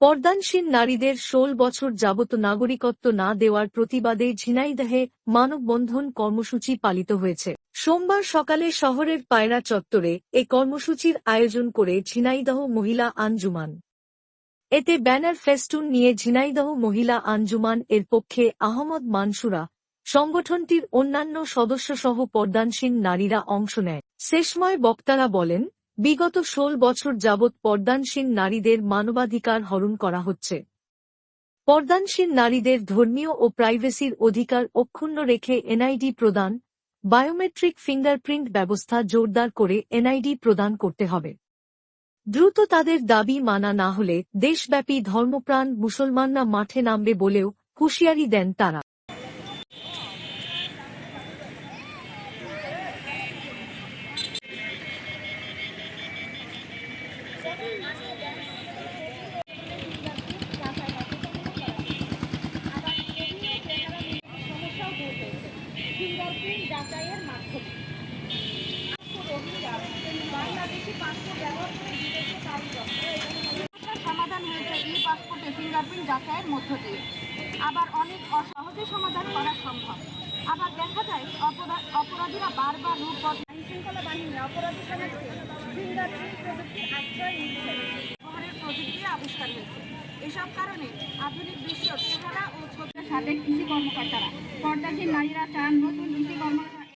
পর্দানসীন নারীদের ষোল বছর যাবত নাগরিকত্ব না দেওয়ার প্রতিবাদে ঝিনাইদহে মানববন্ধন কর্মসূচি পালিত হয়েছে। সোমবার সকালে শহরের পায়রা চত্বরে এ কর্মসূচির আয়োজন করে ঝিনাইদহ মহিলা আঞ্জুমান। এতে ব্যানার ফেস্টুন নিয়ে ঝিনাইদহ মহিলা আঞ্জুমান এর পক্ষে আহমদ মানসুরা, সংগঠনটির অন্যান্য সদস্যসহ পর্দানসীন নারীরা অংশ নেয়। শেষময় বক্তারা বলেন বিগত ষোল বছর যাবৎ পর্দানসীন নারীদের মানবাধিকার হরণ করা হচ্ছে। পর্দানসীন নারীদের ধর্মীয় ও প্রাইভেসির অধিকার অক্ষুণ্ণ রেখে এনআইডি প্রদান, বায়োমেট্রিক ফিঙ্গারপ্রিন্ট ব্যবস্থা জোরদার করে এনআইডি প্রদান করতে হবে। দ্রুত তাদের দাবি মানা না হলে দেশব্যাপী ধর্মপ্রাণ মুসলমানরা মাঠে নামবে বলেও হুঁশিয়ারি দেন তারা। ফিঙ্গারপ্রিন্ট যাচাইয়ের মাধ্যমে বাংলাদেশি পাসপোর্ট ব্যবহার সমাধান হয়েছে ই পাসপোর্টে ফিঙ্গারপ্রিন্ট যাচাইয়ের মধ্য দিয়ে আবার অনেক অসহজে সমাধান করা সম্ভব আবার দেখা যায় অপরা- অপরাধীরা বারবার রূপ শৃঙ্খলা বাহিনী, অপরাধী সমাজকে আবিষ্কার হয়েছে। এসব কারণে আধুনিক বিশ্ব ও ছোট সাথে কৃষি কর্মকর্তারা পর্দাসীন নারীরা চান নতুন কৃষি কর্মকর্তা